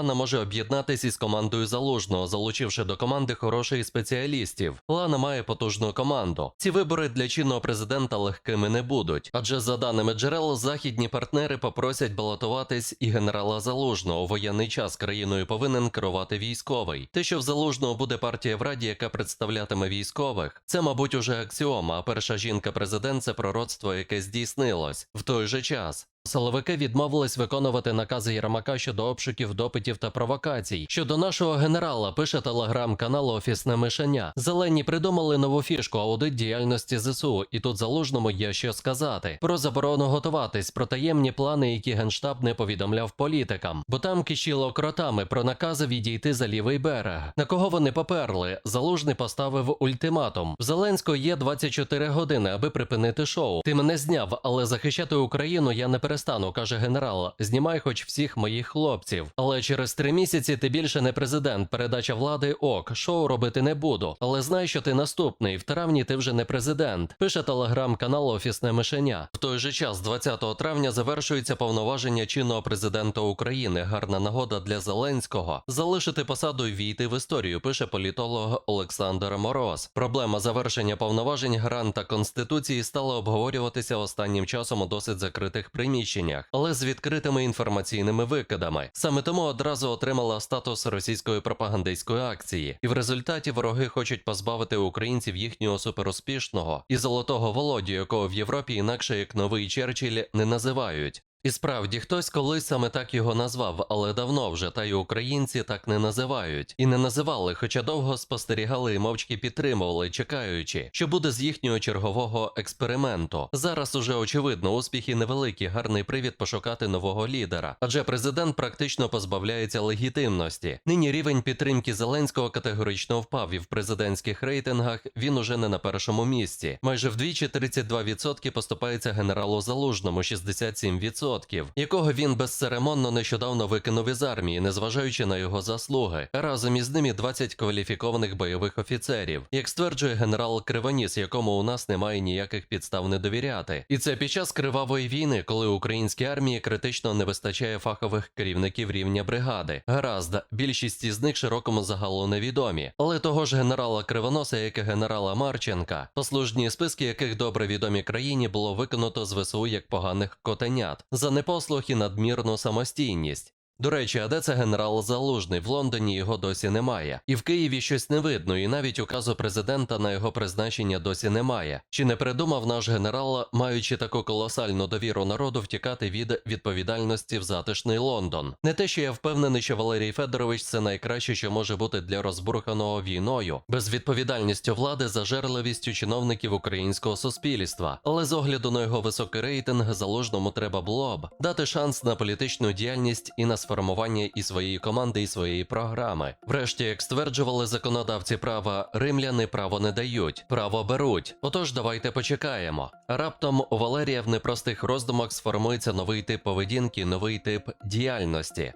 Лана може об'єднатися із командою залужного, залучивши до команди хороших спеціалістів. Лана має потужну команду. Ці вибори для чинного президента легкими не будуть, адже за даними джерел, західні партнери попросять балотуватись і генерала Залужного. У воєнний час країною повинен керувати військовий. Те, що в залужного буде партія в раді, яка представлятиме військових, це, мабуть, уже аксіома. А перша жінка-президент це пророцтво, яке здійснилось в той же час. Силовики відмовились виконувати накази Єрмака щодо обшуків, допитів та провокацій. Щодо нашого генерала пише телеграм-канал Офісне мишеня. Зелені придумали нову фішку аудит діяльності ЗСУ, і тут залужному є що сказати про заборону готуватись, про таємні плани, які генштаб не повідомляв політикам, бо там кишіло кротами про накази відійти за лівий берег. На кого вони поперли? Залужний поставив ультиматум. В Зеленського є 24 години, аби припинити шоу. Ти мене зняв, але захищати Україну я не перестану, каже генерал. Знімай хоч всіх моїх хлопців. Але через три місяці ти більше не президент. Передача влади ок, шоу робити не буду. Але знай, що ти наступний. В травні ти вже не президент. Пише телеграм-канал Офісне мишеня. В той же час, 20 травня, завершується повноваження чинного президента України. Гарна нагода для Зеленського залишити посаду і війти в історію. Пише політолог Олександр Мороз. Проблема завершення повноважень гранта конституції стала обговорюватися останнім часом у досить закритих приміщеннях, але з відкритими інформаційними викидами. Саме тому одразу отримала статус російської пропагандистської акції, і в результаті вороги хочуть позбавити українців їхнього суперуспішного і золотого володі, якого в Європі інакше як новий Черчилль не називають. І справді хтось колись саме так його назвав, але давно вже та й українці так не називають. І не називали, хоча довго спостерігали і мовчки підтримували, чекаючи, що буде з їхнього чергового експерименту. Зараз уже очевидно, успіхи невеликі, гарний привід пошукати нового лідера, адже президент практично позбавляється легітимності. Нині рівень підтримки Зеленського категорично впав, і в президентських рейтингах він уже не на першому місці. Майже вдвічі 32% поступається генералу Залужному, 67% якого він безцеремонно нещодавно викинув із армії, незважаючи на його заслуги. Разом із ними 20 кваліфікованих бойових офіцерів, як стверджує генерал Кривоніс, якому у нас немає ніяких підстав не довіряти. І це під час кривавої війни, коли українській армії критично не вистачає фахових керівників рівня бригади. Гаразд, більшість із них широкому загалу невідомі, але того ж генерала Кривоноса, як і генерала Марченка, послужні списки яких добре відомі країні було виконано з ВСУ як поганих котенят за непослух і надмірну самостійність. До речі, а де це генерал Залужний? В Лондоні його досі немає. І в Києві щось не видно, і навіть указу президента на його призначення досі немає. Чи не придумав наш генерал, маючи таку колосальну довіру народу, втікати від відповідальності в затишний Лондон? Не те, що я впевнений, що Валерій Федорович це найкраще, що може бути для розбурханого війною, безвідповідальністю влади, зажерливістю чиновників українського суспільства. Але з огляду на його високий рейтинг залужному треба було б дати шанс на політичну діяльність і на сформування і своєї команди, і своєї програми. Врешті, як стверджували законодавці права, римляни право не дають, право беруть. Отож, давайте почекаємо. Раптом у Валерія в непростих роздумах сформується новий тип поведінки, новий тип діяльності.